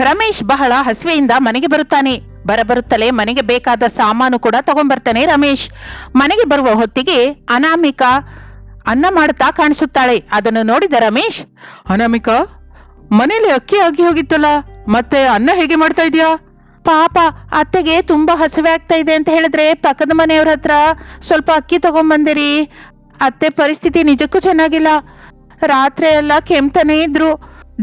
ರಮೇಶ್ ಬಹಳ ಹಸಿವೆಯಿಂದ ಮನೆಗೆ ಬರುತ್ತಾನೆ. ಬರಬರುತ್ತಲೇ ಮನೆಗೆ ಬೇಕಾದ ಸಾಮಾನು ಕೂಡ ತಗೊಂಡ್ಬರ್ತಾನೆ ರಮೇಶ್. ಮನೆಗೆ ಬರುವ ಹೊತ್ತಿಗೆ ಅನಾಮಿಕಾ ಅನ್ನ ಮಾಡ್ತಾ ಕಾಣಿಸುತ್ತಾಳೆ. ಅದನ್ನು ನೋಡಿದ ರಮೇಶ್, ಅನಾಮಿಕಾ ಮನೇಲಿ ಅಕ್ಕಿ ಆಗಿ ಹೋಗಿತ್ತಲ್ಲ, ಮತ್ತೆ ಅನ್ನ ಹೇಗೆ ಮಾಡ್ತಾ ಇದೀಯಾ ಪಾಪ, ಅತ್ತೆಗೆ ತುಂಬಾ ಹಸಿವೆ ಆಗ್ತಾ ಇದೆ ಅಂತ ಹೇಳಿದ್ರೆ ಪಕ್ಕದ ಮನೆಯವ್ರ ಹತ್ರ ಸ್ವಲ್ಪ ಅಕ್ಕಿ ತಗೊಂಡ್ಬಂದಿರಿ. ಅತ್ತೆ ಪರಿಸ್ಥಿತಿ ನಿಜಕ್ಕೂ ಚೆನ್ನಾಗಿಲ್ಲ. ರಾತ್ರಿ ಎಲ್ಲ ಕೆಮ್ತಾನೆ ಇದ್ರು.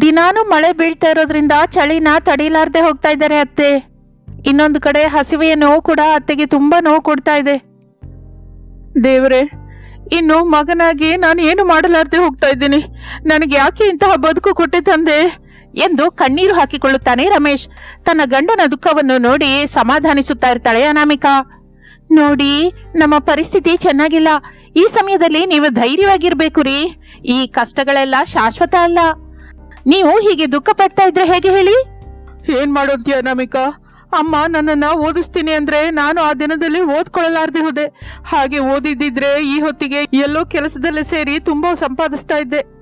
ದಿನಾನು ಮಳೆ ಬೀಳ್ತಾ ಇರೋದ್ರಿಂದ ಚಳಿನ ತಡೀಲಾರ್ದೆ ಹೋಗ್ತಾ ಇದ್ದಾರೆ ಅತ್ತೆ. ಇನ್ನೊಂದು ಕಡೆ ಹಸಿವೆಯ ನೋವು ಕೂಡ ಅತ್ತೆಗೆ ತುಂಬಾ ನೋವು ಕೊಡ್ತಾ ಇದೆ. ದೇವರೇ, ಇನ್ನು ಮಗನಾಗಿ ನಾನು ಏನು ಮಾಡಲಾರ್ದೆ ಹೋಗ್ತಾ ಇದ್ದೀನಿ. ನನಗೆ ಯಾಕೆ ಇಂತಹ ಬದುಕು ಕೊಟ್ಟೆ ತಂದೆ? ಎಂದು ಕಣ್ಣೀರು ಹಾಕಿಕೊಳ್ಳುತ್ತಾನೆ ರಮೇಶ್. ತನ್ನ ಗಂಡನ ದುಃಖವನ್ನು ನೋಡಿ ಸಮಾಧಾನಿಸುತ್ತಾ ಇರ್ತಾಳೆ ಅನಾಮಿಕಾ. ನೋಡಿ, ನಮ್ಮ ಪರಿಸ್ಥಿತಿ ಚೆನ್ನಾಗಿಲ್ಲ. ಈ ಸಮಯದಲ್ಲಿ ನೀವು ಧೈರ್ಯವಾಗಿರ್ಬೇಕು ರೀ. ಈ ಕಷ್ಟಗಳೆಲ್ಲ ಶಾಶ್ವತ ಅಲ್ಲ. ನೀವು ಹೀಗೆ ದುಃಖ ಪಡ್ತಾ ಇದ್ರೆ ಹೇಗೆ ಹೇಳಿ? ಏನ್ ಮಾಡೋದ್ಯ ನಮಿಕಾ? ಅಮ್ಮ, ನನ್ನನ್ನ ಓದಿಸ್ತೀನಿ ಅಂದ್ರೆ ನಾನು ಆ ದಿನದಲ್ಲಿ ಓದ್ಕೊಳ್ಳಲಾರ್ದೆ ಹೋದೆ. ಹಾಗೆ ಓದಿದ್ದಿದ್ರೆ ಈ ಹೊತ್ತಿಗೆ ಎಲ್ಲೋ ಕೆಲಸದಲ್ಲೇ ಸೇರಿ ತುಂಬಾ ಸಂಪಾದಿಸ್ತಾ ಇದ್ದೆ.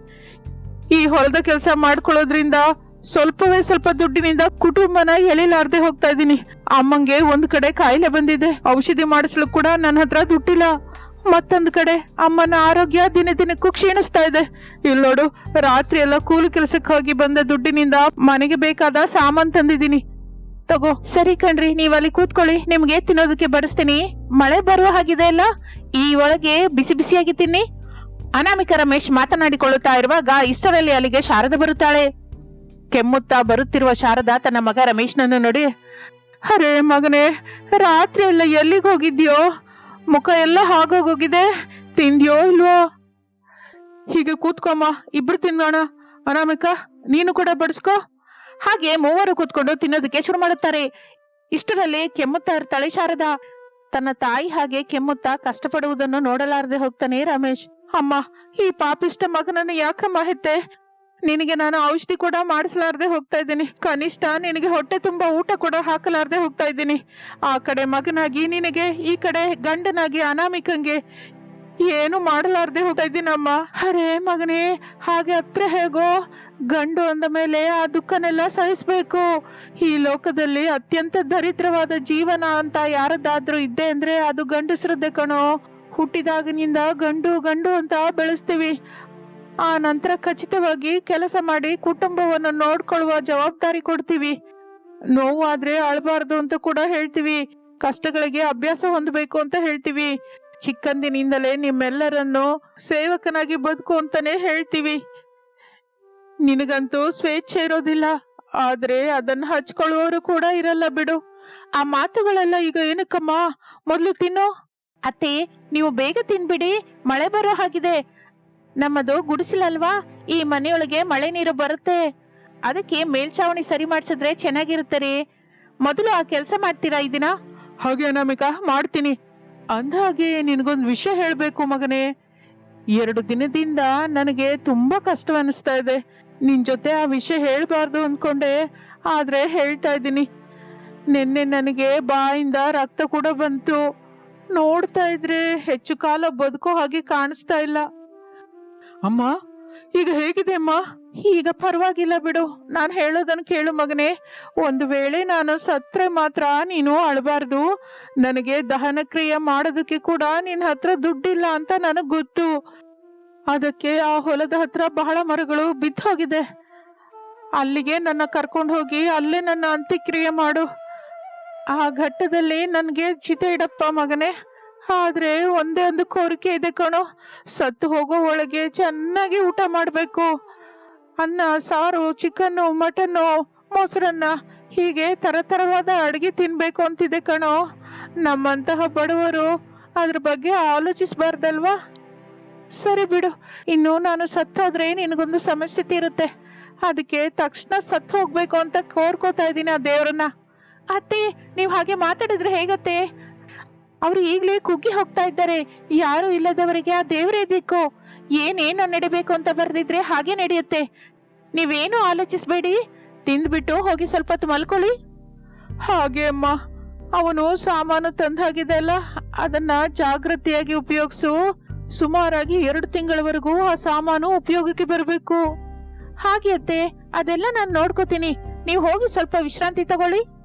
ಈ ಹೊಲದ ಕೆಲಸ ಮಾಡ್ಕೊಳ್ಳೋದ್ರಿಂದ ಸ್ವಲ್ಪವೇ ಸ್ವಲ್ಪ ದುಡ್ಡಿನಿಂದ ಕುಟುಂಬನ ಎಳಿಲಾರ್ದೆ ಹೋಗ್ತಾ ಇದ್ದೀನಿ. ಅಮ್ಮಂಗೆ ಒಂದ್ ಕಡೆ ಕಾಯಿಲೆ ಬಂದಿದೆ. ಔಷಧಿ ಮಾಡಿಸ್ಲು ಕೂಡ ನನ್ನ ಹತ್ರ ದುಡ್ಡಿಲ್ಲ. ಮತ್ತೊಂದು ಕಡೆ ಅಮ್ಮನ ಆರೋಗ್ಯ ದಿನ ದಿನಕ್ಕೂ ಕ್ಷೀಣಿಸ್ತಾ ಇದೆ. ಇಲ್ಲಿ ನೋಡು, ರಾತ್ರಿ ಎಲ್ಲ ಕೂಲಿ ಕೆಲಸಕ್ಕೆ ಹೋಗಿ ಬಂದ ದುಡ್ಡಿನಿಂದ ಮನೆಗೆ ಬೇಕಾದ ಸಾಮಾನು ತಂದಿದ್ದೀನಿ. ತಗೋ. ಸರಿ ಕಣ್ರಿ ನೀವು ಅಲ್ಲಿ ಕೂತ್ಕೊಳ್ಳಿ, ನಿಮ್ಗೆ ತಿನ್ನೋದಕ್ಕೆ ಬಡಿಸ್ತೀನಿ. ಮಳೆ ಬರುವ ಹಾಗಿದೆ ಅಲ್ಲ, ಈ ಒಳಗೆ ಬಿಸಿ ಬಿಸಿಯಾಗಿ ತಿನ್ನಿ. ಅನಾಮಿಕ ರಮೇಶ್ ಮಾತನಾಡಿಕೊಳ್ಳುತ್ತಾ ಇರುವಾಗ ಇಷ್ಟರಲ್ಲಿ ಅಲ್ಲಿಗೆ ಶಾರದ ಬರುತ್ತಾಳೆ. ಕೆಮ್ಮುತ್ತಾ ಬರುತ್ತಿರುವ ಶಾರದಾ ತನ್ನ ಮಗ ರಮೇಶ್ನನ್ನು ನೋಡಿ, ಅರೆ ಮಗನೇ, ರಾತ್ರಿ ಎಲ್ಲ ಎಲ್ಲಿಗೆ ಹೋಗಿದ್ಯೋ? ಮುಖ ಎಲ್ಲ ಹಾಗೋಗೋಗಿದೆ. ತಿಂದ್ಯೋ ಇಲ್ವೋ? ಹೀಗೆ ಕೂತ್ಕೊಮ್ಮ, ಇಬ್ರು ತಿನ್ನೋಣ. ಅನಾಮಿಕ, ನೀನು ಕೂಡ ಬಡಿಸ್ಕೋ. ಹಾಗೆ ಮೂವರು ಕೂತ್ಕೊಂಡು ತಿನ್ನೋದಕ್ಕೆ ಶುರು ಮಾಡುತ್ತಾರೆ. ಇಷ್ಟರಲ್ಲಿ ಕೆಮ್ಮುತ್ತಾ ಇರ್ತಾಳೆ ಶಾರದಾ. ತನ್ನ ತಾಯಿ ಹಾಗೆ ಕೆಮ್ಮುತ್ತಾ ಕಷ್ಟಪಡುವುದನ್ನು ನೋಡಲಾರದೆ ಹೋಗ್ತಾನೆ ರಮೇಶ್. ಅಮ್ಮ, ಈ ಪಾಪಿಷ್ಟ ಮಗನನ್ನು ಯಾಕಮ್ಮ ಹೆತ್ತೆ? ನಿನಗೆ ನಾನು ಔಷಧಿ ಕೂಡ ಮಾಡಿಸ್ಲಾರ್ದೆ ಹೋಗ್ತಾ ಇದ್ದೀನಿ. ಕನಿಷ್ಠ ನಿನಗೆ ಹೊಟ್ಟೆ ತುಂಬ ಊಟ ಕೂಡ ಹಾಕಲಾರ್ದೆ ಹೋಗ್ತಾ ಇದ್ದೀನಿ. ಆ ಕಡೆ ಮಗನಾಗಿ ನಿನಗೆ, ಈ ಕಡೆ ಗಂಡನಾಗಿ ಅನಾಮಿಕಂಗೆ ಏನು ಮಾಡಲಾರ್ದೆ ಹೋಗ್ತಾ ಇದ್ದೀನಮ್ಮ ಅರೇ ಮಗನೇ, ಹಾಗೆ ಹತ್ರ ಹೇಗೋ ಗಂಡು ಅಂದ ಮೇಲೆ ಆ ದುಃಖನೆಲ್ಲ ಸಹಿಸ್ಬೇಕು. ಈ ಲೋಕದಲ್ಲಿ ಅತ್ಯಂತ ದರಿದ್ರವಾದ ಜೀವನ ಅಂತ ಯಾರದ್ದಾದ್ರೂ ಇದ್ದೆ ಅಂದ್ರೆ ಅದು ಗಂಡಸರದ್ದೇ ಕಣೋ. ಹುಟ್ಟಿದಾಗಿನಿಂದ ಗಂಡು ಗಂಡು ಅಂತ ಬೆಳೆಸ್ತೀವಿ. ಆ ನಂತರ ಖಚಿತವಾಗಿ ಕೆಲಸ ಮಾಡಿ ಕುಟುಂಬವನ್ನು ನೋಡ್ಕೊಳ್ಳುವ ಜವಾಬ್ದಾರಿ ಕೊಡ್ತೀವಿ. ನೋವು ಆದ್ರೆ ಅಳಬಾರ್ದು ಅಂತ ಕೂಡ ಹೇಳ್ತೀವಿ. ಕಷ್ಟಗಳಿಗೆ ಅಭ್ಯಾಸ ಹೊಂದಬೇಕು ಅಂತ ಹೇಳ್ತೀವಿ. ಚಿಕ್ಕಂದಿನಿಂದಲೇ ನಿಮ್ಮೆಲ್ಲರನ್ನು ಸೇವಕನಾಗಿ ಬದುಕು ಅಂತಾನೆ ಹೇಳ್ತೀವಿ. ನಿನಗಂತೂ ಸ್ವೇಚ್ಛೆ ಇರೋದಿಲ್ಲ. ಆದ್ರೆ ಅದನ್ನ ಹಚ್ಕೊಳ್ಳುವವರು ಕೂಡ ಇರಲ್ಲ ಬಿಡು. ಆ ಮಾತುಗಳೆಲ್ಲ ಈಗ ಏನಕ್ಕಮ್ಮ? ಮೊದಲು ತಿನ್ನು. ಅತ್ತೆ, ನೀವು ಬೇಗ ತಿನ್ಬಿಡಿ. ಮಳೆ ಬರೋ ಹಾಗಿದೆ. ನಮ್ಮದು ಗುಡಿಸಲಲ್ವಾ? ಈ ಮನೆಯೊಳಗೆ ಮಳೆ ನೀರು ಬರುತ್ತೆ. ಅದಕ್ಕೆ ಮೇಲ್ಛಾವಣಿ ಸರಿ ಮಾಡಿಸಿದ್ರೆ ಚೆನ್ನಾಗಿರುತ್ತೆ ರೀ. ಮೊದಲು ಆ ಕೆಲಸ ಮಾಡ್ತೀರಾ ಈ ದಿನ? ಹಾಗೆ ಅನಾಮಿಕಾ, ಮಾಡ್ತೀನಿ. ಅಂದಹಾಗೆ ನಿನಗೊಂದು ವಿಷಯ ಹೇಳಬೇಕು ಮಗನೇ. ಎರಡು ದಿನದಿಂದ ನನಗೆ ತುಂಬಾ ಕಷ್ಟ ಅನಿಸ್ತಾ ಇದೆ. ನಿನ್ ಜೊತೆ ಆ ವಿಷಯ ಹೇಳಬಾರ್ದು ಅಂದ್ಕೊಂಡೆ ಆದ್ರೆ ಹೇಳ್ತಾ ಇದ್ದೀನಿ. ನಿನ್ನೆ ನನಗೆ ಬಾಯಿಂದ ರಕ್ತ ಕೂಡ ಬಂತು. ನೋಡ್ತಾ ಇದ್ರೆ ಹೆಚ್ಚು ಕಾಲ ಬದುಕೋ ಹಾಗೆ ಕಾಣಿಸ್ತಾ ಇಲ್ಲ. ಅಮ್ಮ, ಈಗ ಹೇಗಿದೆ ಅಮ್ಮ? ಈಗ ಪರವಾಗಿಲ್ಲ ಬಿಡು. ನಾನು ಹೇಳೋದನ್ನು ಕೇಳು ಮಗನೇ. ಒಂದು ವೇಳೆ ನಾನು ಸತ್ರೆ ಮಾತ್ರ ನೀನು ಅಳಬಾರ್ದು. ನನಗೆ ದಹನ ಕ್ರಿಯೆ ಮಾಡೋದಕ್ಕೆ ಕೂಡ ನಿನ್ನ ಹತ್ರ ದುಡ್ಡಿಲ್ಲ ಅಂತ ನನಗೆ ಗೊತ್ತು. ಅದಕ್ಕೆ ಆ ಹೊಲದ ಹತ್ರ ಬಹಳ ಮರಗಳು ಬಿದ್ದು ಹೋಗಿದೆ. ಅಲ್ಲಿಗೆ ನನ್ನ ಕರ್ಕೊಂಡು ಹೋಗಿ ಅಲ್ಲೇ ನನ್ನ ಅಂತ್ಯಕ್ರಿಯೆ ಮಾಡು. ಆ ಘಟ್ಟದಲ್ಲಿ ನನಗೆ ಚಿತೆ ಇಡಪ್ಪ ಮಗನೇ. ಆದ್ರೆ ಒಂದೇ ಒಂದು ಕೋರಿಕೆ ಇದೆ ಕಣೋ. ಸತ್ತು ಹೋಗೋ ಒಳಗೆ ಚೆನ್ನಾಗಿ ಊಟ ಮಾಡಬೇಕು. ಅನ್ನ, ಸಾರು ಚಿಕನ್ನು ಮಟನ್ನು ಮೊಸರನ್ನ ಹೀಗೆ ತರತರವಾದ ಅಡುಗೆ ತಿನ್ನಬೇಕು ಅಂತಿದೆ ಕಣೋ. ನಮ್ಮಂತಹ ಬಡವರು ಅದ್ರ ಬಗ್ಗೆ ಆಲೋಚಿಸಬಾರ್ದಲ್ವಾ? ಸರಿ ಬಿಡು. ಇನ್ನು ನಾನು ಸತ್ತೋದ್ರೆ ನಿನಗೊಂದು ಸಮಸ್ಯೆ ತೀರುತ್ತೆ. ಅದಕ್ಕೆ ತಕ್ಷಣ ಸತ್ತು ಹೋಗ್ಬೇಕು ಅಂತ ಕೋರ್ಕೋತಾ ಇದ್ದೀನಿ ಆ ದೇವರನ್ನ. ಅತ್ತೆ, ನೀವು ಹಾಗೆ ಮಾತಾಡಿದ್ರೆ ಹೇಗತ್ತೆ? ಅವ್ರು ಈಗಲೇ ಕುಗ್ಗಿ ಹೋಗ್ತಾ ಇದ್ದಾರೆ. ಯಾರು ಇಲ್ಲದವರಿಗೆ ಆ ದೇವರೇ ದಿಕ್ಕು. ಏನೇನು ನಡಿಬೇಕು ಅಂತ ಬರ್ದಿದ್ರೆ ಹಾಗೆ ನಡೆಯುತ್ತೆ. ನೀವೇನು ಆಲೋಚಿಸ್ಬೇಡಿ. ತಿಂದ್ಬಿಟ್ಟು ಹೋಗಿ ಸ್ವಲ್ಪ ಹೊತ್ತು ಮಲ್ಕೊಳ್ಳಿ. ಹಾಗೆ ಅಮ್ಮ. ಅವನು ಸಾಮಾನು ತಂದಾಗಿದೆ ಅಲ್ಲ, ಅದನ್ನ ಜಾಗೃತಿಯಾಗಿ ಉಪಯೋಗಿಸು. ಸುಮಾರಾಗಿ ಎರಡು ತಿಂಗಳವರೆಗೂ ಆ ಸಾಮಾನು ಉಪಯೋಗಕ್ಕೆ ಬರಬೇಕು. ಹಾಗೆ ಅತ್ತೆ, ಅದೆಲ್ಲ ನಾನು ನೋಡ್ಕೋತೀನಿ. ನೀವು ಹೋಗಿ ಸ್ವಲ್ಪ ವಿಶ್ರಾಂತಿ ತಗೊಳ್ಳಿ.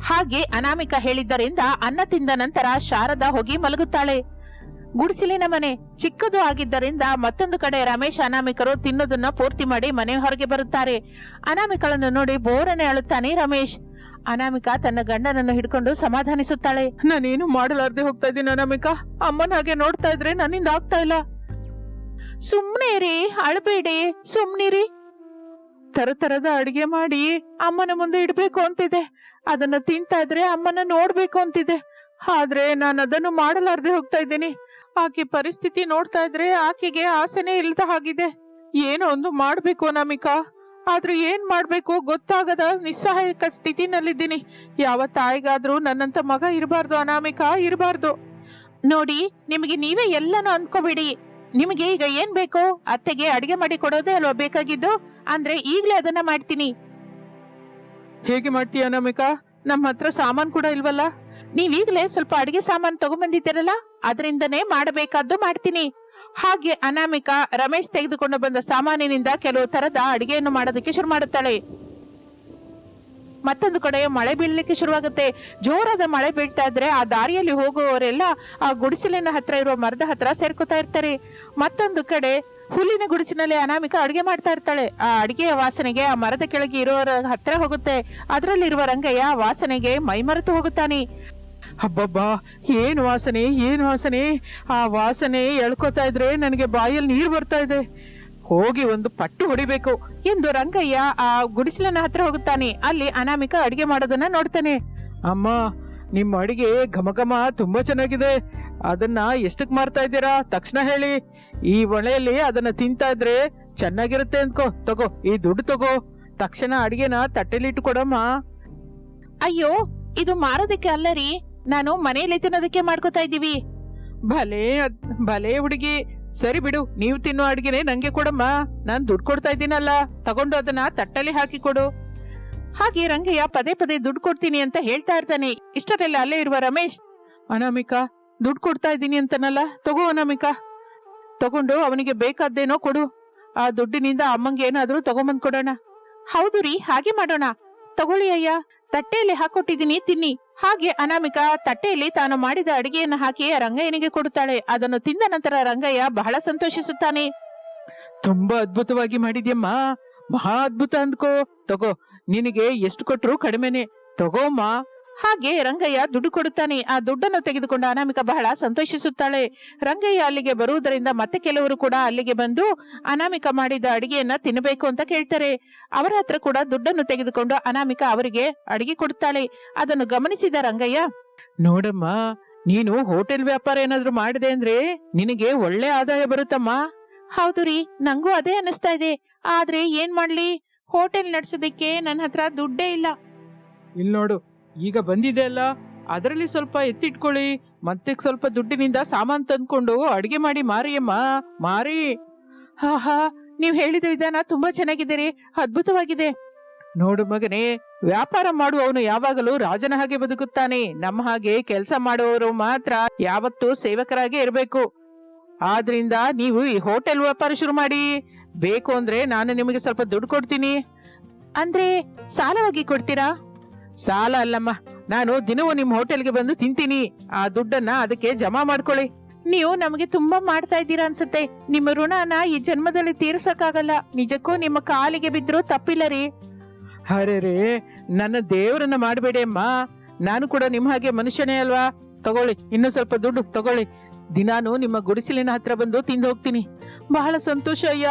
ಹಾಗೆ ಅನಾಮಿಕ ಹೇಳಿದ್ದರಿಂದ ಅನ್ನ ತಿಂದ ನಂತರ ಶಾರದ ಹೋಗಿ ಮಲಗುತ್ತಾಳೆ. ಗುಡಿಸಿಲಿನ ಮನೆ ಚಿಕ್ಕದು ಆಗಿದ್ದರಿಂದ ಮತ್ತೊಂದು ಕಡೆ ರಮೇಶ್ ಅನಾಮಿಕರು ತಿನ್ನೋದನ್ನ ಪೂರ್ತಿ ಮಾಡಿ ಮನೆ ಹೊರಗೆ ಬರುತ್ತಾರೆ. ಅನಾಮಿಕಳನ್ನು ನೋಡಿ ಬೋರನೆ ಅಳುತ್ತಾನೆ ರಮೇಶ್. ಅನಾಮಿಕ ತನ್ನ ಗಂಡನನ್ನು ಹಿಡ್ಕೊಂಡು ಸಮಾಧಾನಿಸುತ್ತಾಳೆ. ನಾನೇನು ಮಾಡಲಾರ್ದೆ ಹೋಗ್ತಾ ಇದ್ದೀನಿ ಅನಾಮಿಕ? ಅಮ್ಮನ ಹಾಗೆ ನೋಡ್ತಾ ಇದ್ರೆ ನನ್ನಿಂದ ಆಗ್ತಾ ಇಲ್ಲ. ಸುಮ್ನೆ ರೀ ಅಳಬೇಡಿ ಸುಮ್ನಿರಿ. ತರತರದ ಅಡಿಗೆ ಮಾಡಿ ಅಮ್ಮನ ಮುಂದೆ ಇಡ್ಬೇಕು ಅಂತಿದೆ. ಅದನ್ನ ತಿಂತಾ ಇದ್ರೆ ಅಮ್ಮನ ನೋಡ್ಬೇಕು ಅಂತಿದೆ. ಆದ್ರೆ ನಾನು ಅದನ್ನು ಮಾಡಲಾರ್ದೆ ಹೋಗ್ತಾ ಇದ್ದೀನಿ. ಆಕೆ ಪರಿಸ್ಥಿತಿ ನೋಡ್ತಾ ಇದ್ರೆ ಆಕೆಗೆ ಆಸೆನೇ ಇಲ್ದ ಹಾಗಿದೆ. ಏನೋ ಒಂದು ಮಾಡ್ಬೇಕು ಅನಾಮಿಕಾ. ಆದ್ರೆ ಏನ್ ಮಾಡ್ಬೇಕು ಗೊತ್ತಾಗದ ನಿಸ್ಸಹಾಯಕ ಸ್ಥಿತಿನಲ್ಲಿದ್ದೀನಿ. ಯಾವ ತಾಯಿಗಾದ್ರೂ ನನ್ನಂತ ಮಗ ಇರಬಾರ್ದು ಅನಾಮಿಕಾ, ಇರಬಾರ್ದು. ನೋಡಿ, ನಿಮಗೆ ನೀವೇ ಎಲ್ಲನೂ ಅಂದ್ಕೋಬೇಡಿ. ನಿಮಗೆ ಈಗ ಏನ್ ಬೇಕು ಅತ್ತೆಗೆ ಅಡಿಗೆ ಮಾಡಿ ಕೊಡೋದೇ ಅಲ್ವಾ ಬೇಕಾಗಿದ್ದು? ಅಂದ್ರೆ ಈಗ್ಲೇ ಅದನ್ನ ಮಾಡ್ತೀನಿ. ಹೇಗೆ ಮಾಡ್ತೀಯ ಅನಾಮಿಕಾ? ನಮ್ಮ ಹತ್ರ ಸಾಮಾನ್ ಕೂಡ ಇಲ್ವಲ್ಲ? ನೀವೀಗ್ಲೇ ಸ್ವಲ್ಪ ಅಡಿಗೆ ಸಾಮಾನು ತಗೊಂಡ್ಬಂದಿದ್ದೀರಲ್ಲ ಅದರಿಂದನೇ ಮಾಡಬೇಕಾದ್ದು ಮಾಡ್ತೀನಿ. ಹಾಗೆ ಅನಾಮಿಕಾ ರಮೇಶ್ ತೆಗೆದುಕೊಂಡು ಬಂದ ಸಾಮಾನಿನಿಂದ ಕೆಲವು ತರದ ಅಡಿಗೆಯನ್ನು ಮಾಡೋದಕ್ಕೆ ಶುರು ಮಾಡುತ್ತಾಳೆ. ಮತ್ತೊಂದು ಕಡೆ ಮಳೆ ಬೀಳಲಿಕ್ಕೆ ಶುರುವಾಗುತ್ತೆ. ಜೋರಾದ ಮಳೆ ಬೀಳ್ತಾ ಇದ್ರೆ ಆ ದಾರಿಯಲ್ಲಿ ಹೋಗುವವರೆಲ್ಲ ಆ ಗುಡಿಸಲಿನ ಹತ್ರ ಇರುವ ಮರದ ಹತ್ರ ಸೇರ್ಕೋತಾ ಇರ್ತಾರೆ. ಮತ್ತೊಂದು ಕಡೆ ಹುಲ್ಲಿನ ಗುಡಿಸಿನಲ್ಲಿ ಅನಾಮಿಕ ಅಡಿಗೆ ಮಾಡ್ತಾ ಇರ್ತಾಳೆ. ಆ ಅಡಿಗೆಯ ವಾಸನೆಗೆ ಆ ಮರದ ಕೆಳಗೆ ಇರೋರ ಹತ್ರ ಹೋಗುತ್ತೆ. ಅದರಲ್ಲಿರುವ ರಂಗಯ್ಯ ವಾಸನೆಗೆ ಮೈಮರೆತು ಹೋಗುತ್ತಾನೆ. ಹಬ್ಬಬ್ಬಾ, ಏನ್ ವಾಸನೆ ಏನ್ ವಾಸನೆ? ಆ ವಾಸನೆ ಎಳ್ಕೊತಾ ಇದ್ರೆ ನನಗೆ ಬಾಯಲ್ಲಿ ನೀರು ಬರ್ತಾ ಇದೆ. ಹೋಗಿ ಒಂದು ಪಟ್ಟು ಹೊಡಿಬೇಕು ಎಂದು ರಂಗಯ್ಯ ಆ ಗುಡಿಸಲನ ಹತ್ರ ಹೋಗುತ್ತಾನೆ. ಅಲ್ಲಿ ಅನಾಮಿಕ ಅಡಿಗೆ ಮಾಡೋದನ್ನ ನೋಡ್ತಾನೆ. ಅಮ್ಮ ನಿಮ್ಮ ಅಡಿಗೆ ಘಮಘಮ ಘಮ ತುಂಬಾ ಚೆನ್ನಾಗಿದೆ. ಅದನ್ನ ಎಷ್ಟಕ್ ಮಾರ್ತಾ ಇದ್ದೀರಾ? ತಕ್ಷಣ ಹೇಳಿ. ಈ ಒಳೆಯಲ್ಲಿ ಅದನ್ನ ತಿಂತಾ ಇದ್ರೆ ಚೆನ್ನಾಗಿರುತ್ತೆ ಅಂದ್ಕೋ. ತಗೋ, ಈ ದುಡ್ಡು ತಗೋ. ತಕ್ಷಣ ಅಡಿಗೆನ ತಟ್ಟೆಲಿಟ್ಟು ಕೊಡಮ್ಮ. ಅಯ್ಯೋ, ಇದು ಮಾರೋದಕ್ಕೆ ಅಲ್ಲ ರೀ. ನಾನು ಮನೆಯಲ್ಲಿ ತಿನ್ನೋದಕ್ಕೆ ಮಾಡ್ಕೋತಾ ಇದ್ದೀವಿ. ಭಲೇ ಭಲೇ ಹುಡುಗಿ. ಸರಿ ಬಿಡು, ನೀವು ತಿನ್ನೋ ಅಡ್ಗೆನೆ ನಂಗೆ ಕೊಡಮ್ಮ. ನಾನ್ ದುಡ್ಡು ಕೊಡ್ತಾ ಇದ್ದೀನಲ್ಲ, ತಗೊಂಡು ಅದನ್ನ ತಟ್ಟಲ್ಲಿ ಹಾಕಿ ಕೊಡು. ಹಾಗೆ ರಂಗಯ್ಯ ಪದೇ ಪದೇ ದುಡ್ಡು ಕೊಡ್ತೀನಿ ಅಂತ ಹೇಳ್ತಾ ಇರ್ತಾನೆ. ಇಷ್ಟರಲ್ಲ ಅಲ್ಲೇ ಇರುವ ರಮೇಶ್. ಅನಾಮಿಕಾ, ದುಡ್ಡು ಕೊಡ್ತಾ ಇದ್ದೀನಿ ಅಂತನಲ್ಲ, ತಗೋ ಅನಾಮಿಕಾ. ತಗೊಂಡು ಅವನಿಗೆ ಬೇಕಾದ್ದೇನೋ ಕೊಡು. ಆ ದುಡ್ಡಿನಿಂದ ಅಮ್ಮಂಗೆ ಏನಾದ್ರೂ ತಗೊಂಬಂದ್ ಕೊಡೋಣ ಹೌದು ರೀ, ಹಾಗೆ ಮಾಡೋಣ. ತಗೊಳ್ಳಿ ಅಯ್ಯ. ತಟ್ಟೆಯಲ್ಲಿ ಹಾಕೊಟ್ಟಿದ್ದೀನಿ, ತಿನ್ನಿ. ಹಾಗೆ ಅನಾಮಿಕ ತಟ್ಟೆಯಲ್ಲಿ ತಾನು ಮಾಡಿದ ಅಡಿಗೆಯನ್ನು ಹಾಕಿ ರಂಗಯ್ಯನಿಗೆ ಕೊಡುತ್ತಾಳೆ. ಅದನ್ನು ತಿಂದ ನಂತರ ರಂಗಯ್ಯ ಬಹಳ ಸಂತೋಷಿಸುತ್ತಾನೆ. ತುಂಬಾ ಅದ್ಭುತವಾಗಿ ಮಾಡಿದ್ಯಮ್ಮ. ಮಹಾ ಅದ್ಭುತ ಅಂದ್ಕೋ. ತಗೋ, ನಿನಗೆ ಎಷ್ಟು ಕೊಟ್ರು ಕಡಿಮೆನೆ. ತಗೋಮ್ಮ. ಹಾಗೆ ರಂಗಯ್ಯ ದುಡ್ಡು ಕೊಡುತ್ತಾನೆ. ಆ ದುಡ್ಡನ್ನು ತೆಗೆದುಕೊಂಡು ಅನಾಮಿಕ ಬಹಳ ಸಂತೋಷಿಸುತ್ತಾಳೆ. ರಂಗಯ್ಯ ಅಲ್ಲಿಗೆ ಬರುವುದರಿಂದ ಮತ್ತೆ ಕೆಲವರು ಕೂಡ ಅಲ್ಲಿಗೆ ಬಂದು ಅನಾಮಿಕ ಮಾಡಿದ ಅಡಿಗೆಯನ್ನ ತಿನ್ನಬೇಕು ಅಂತ ಕೇಳ್ತಾರೆ. ಅವರ ಹತ್ರ ಕೂಡ ದುಡ್ಡನ್ನು ತೆಗೆದುಕೊಂಡು ಅನಾಮಿಕ ಅವರಿಗೆ ಅಡಿಗೆ ಕೊಡುತ್ತಾಳೆ. ಅದನ್ನು ಗಮನಿಸಿದ ರಂಗಯ್ಯ, ನೋಡಮ್ಮ, ನೀನು ಹೋಟೆಲ್ ವ್ಯಾಪಾರ ಏನಾದ್ರೂ ಮಾಡಿದೆ ಅಂದ್ರೆ ನಿನಗೆ ಒಳ್ಳೆ ಆದಾಯ ಬರುತ್ತಮ್ಮ. ಹೌದು ರೀ, ನಂಗೂ ಅದೇ ಅನಿಸ್ತಾ ಇದೆ. ಆದ್ರೆ ಏನ್ ಮಾಡ್ಲಿ? ಹೋಟೆಲ್ ನಡ್ಸೋದಿಕ್ಕೆ ನನ್ನ ಹತ್ರ ದುಡ್ಡೇ ಇಲ್ಲ. ಇಲ್ ನೋಡು ಈಗ ಬಂದಿದೆ ಅಲ್ಲ? ಅದರಲ್ಲಿ ಸ್ವಲ್ಪ ಎತ್ತಿಟ್ಕೊಳ್ಳಿ. ಮತ್ತೆ ಸ್ವಲ್ಪ ದುಡ್ಡಿನಿಂದ ಸಾಮಾನು ತಂದ್ಕೊಂಡು ಅಡಿಗೆ ಮಾಡಿ ಮಾರಿಯಮ್ಮ. ಮಾರಿ. ಹಾ ಹಾ, ನೀವ್ ಹೇಳಿದ ವಿಧಾನ ತುಂಬಾ ಚೆನ್ನಾಗಿದೆ ರೀ ಅದ್ಭುತವಾಗಿದೆ. ನೋಡು ಮಗನೇ, ವ್ಯಾಪಾರ ಮಾಡುವವನು ಯಾವಾಗಲೂ ರಾಜನ ಹಾಗೆ ಬದುಕುತ್ತಾನೆ. ನಮ್ಮ ಹಾಗೆ ಕೆಲಸ ಮಾಡುವವರು ಮಾತ್ರ ಯಾವತ್ತೂ ಸೇವಕರಾಗಿ ಇರಬೇಕು. ಆದ್ರಿಂದ ನೀವು ಈ ಹೋಟೆಲ್ ವ್ಯಾಪಾರ ಶುರು ಮಾಡಿ. ಬೇಕು ಅಂದ್ರೆ ನಾನು ನಿಮಗೆ ಸ್ವಲ್ಪ ದುಡ್ಡು ಕೊಡ್ತೀನಿ. ಅಂದ್ರೆ ಸಾಲವಾಗಿ ಕೊಡ್ತೀರಾ? ಸಾಲ ಅಲ್ಲಮ್ಮ. ನಾನು ದಿನವೂ ನಿಮ್ಮ ಹೋಟೆಲ್ಗೆ ಬಂದು ತಿಂತೀನಿ. ಆ ದುಡ್ಡನ್ನ ಅದಕ್ಕೆ ಜಮಾ ಮಾಡ್ಕೊಳ್ಳಿ. ನೀವು ನಮಗೆ ತುಂಬಾ ಮಾಡ್ತಾ ಇದ್ದೀರಾ ಅನ್ಸುತ್ತೆ. ನಿಮ್ಮ ಋಣನ ಈ ಜನ್ಮದಲ್ಲಿ ತೀರ್ಸಕ್ಕಾಗಲ್ಲ. ನಿಜಕ್ಕೂ ನಿಮ್ಮ ಕಾಲಿಗೆ ಬಿದ್ರು ತಪ್ಪಿಲ್ಲ ರೀ. ಅರೆ ನನ್ನ ದೇವರನ್ನ ಮಾಡಬೇಡಿ ಅಮ್ಮ. ನಾನು ಕೂಡ ನಿಮ್ಮ ಹಾಗೆ ಮನುಷ್ಯನೇ ಅಲ್ವಾ? ತಗೊಳ್ಳಿ, ಇನ್ನೂ ಸ್ವಲ್ಪ ದುಡ್ಡು ತಗೊಳ್ಳಿ. ದಿನಾನು ನಿಮ್ಮ ಗುಡಿಸಲಿನ ಹತ್ರ ಬಂದು ತಿಂದು ಹೋಗ್ತೀನಿ. ಬಹಳ ಸಂತೋಷ ಅಯ್ಯ.